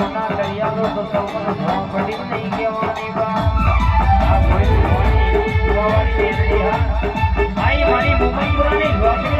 સૌનો મુંબઈપુરાની ઝોપડી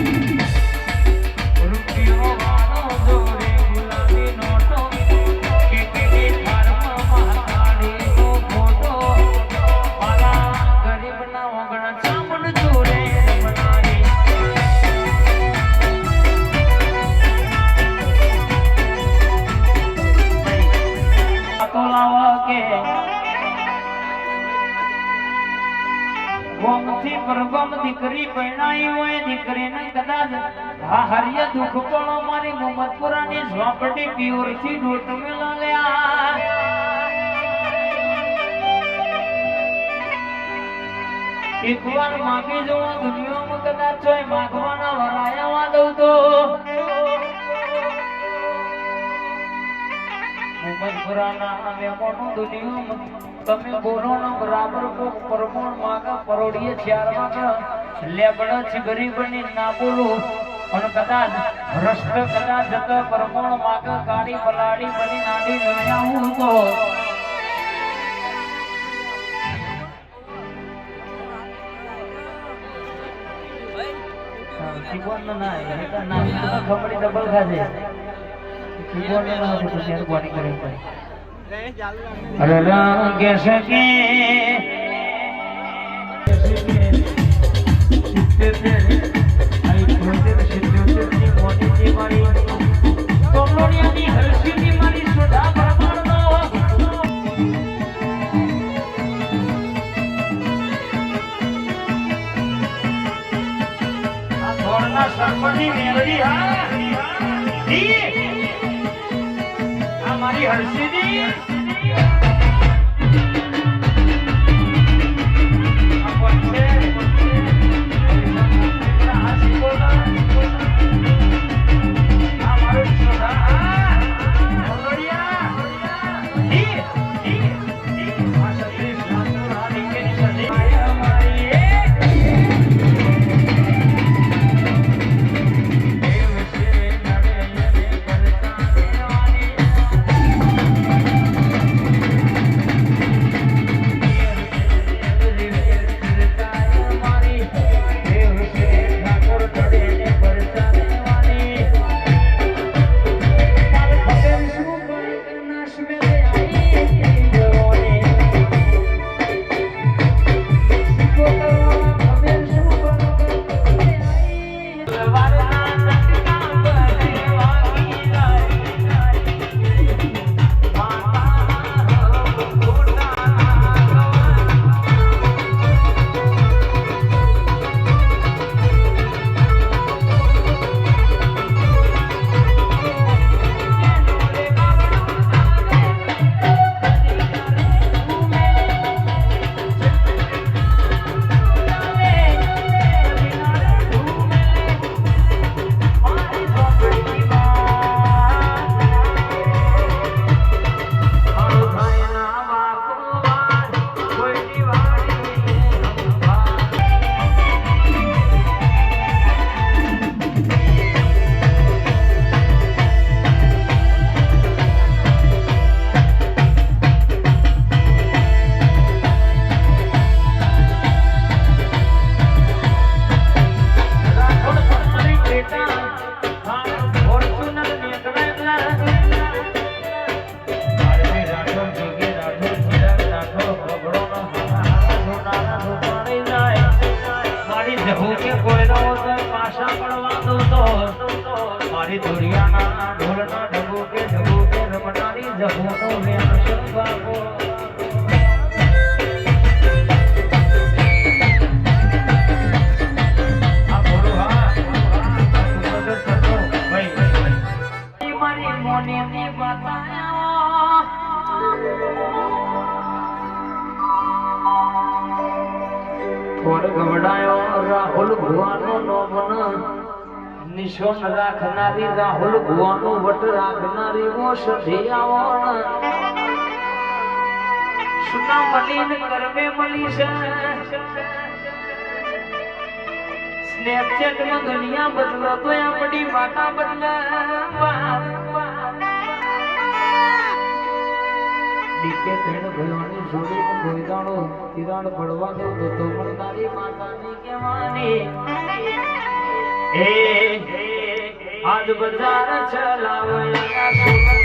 ગોમથી પરગમ દીકરી પરણાઈ હોય, દીકરીને કદાચ હા હરિય દુઃખ પણ મારી મોહમ્મદપુરાની ઝોપડી પ્યોરથી ડોટ મેલો લ્યા. એકવાર માગી જવું દુનિયામાં કદાચ જોઈ માગવાના મોહમ્મદપુરાના મહેમાનો દુનિયામાં તમે બોલો ને બરાબર કોક પરમોણ માગા પરોડીએ ચાર માગા. લેબડા છે ગરીબની ના બોલો. અને કદાચ ભ્રષ્ટ કદાચ જતો પરમોણ માગા કાળી પલાળી બની નાડી ન આવું તો. કીબોર્ડ ના ના ના ડબલ ખાજે. કીબોર્ડ ના હોય તો શેર બોડી કરે અરે રંગ સકે મારી હર્ષિદી મારી દુનિયાના ગવડાયો રાહુલ ભુવાનો નોમન નિશોન રાખનારી રાહુલ ભુવાનો વટ રાખનારી ઓ આવણ સુના મલીન કરમે મળી છે સ્નેપચેટમાં દુનિયા બદલો તો આપણી વાતા બદલાવા ડીકે તેણ ભયોની જોડી ગોઈદાણો તિરાણ પડવા દો તો તો પણ તારી માતાની કહેવાની એ આજ બજાર ચલાવયા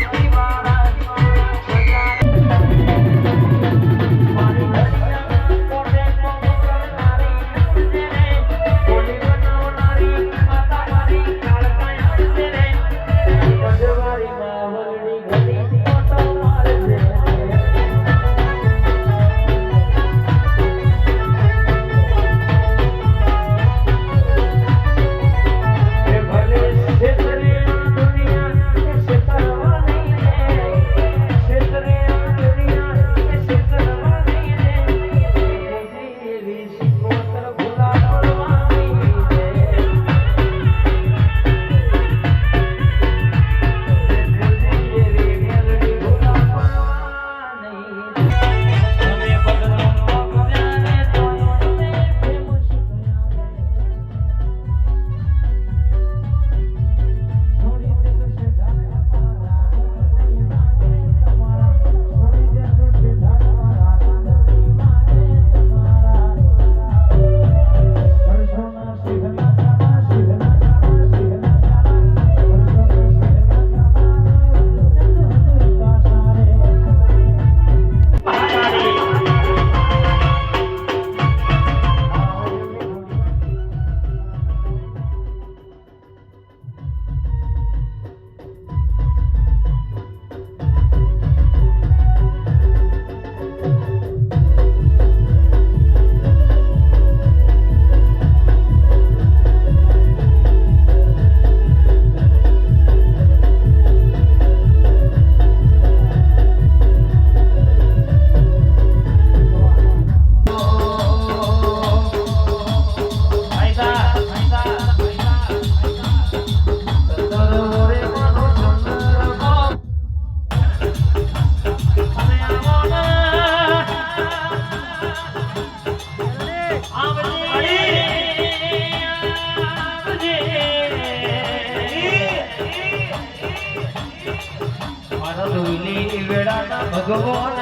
ભગવાન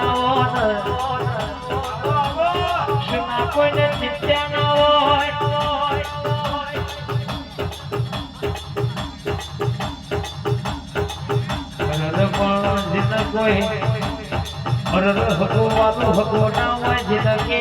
સુના કોઈને હોય પણ જીત કોઈ અરર હોય જીત કે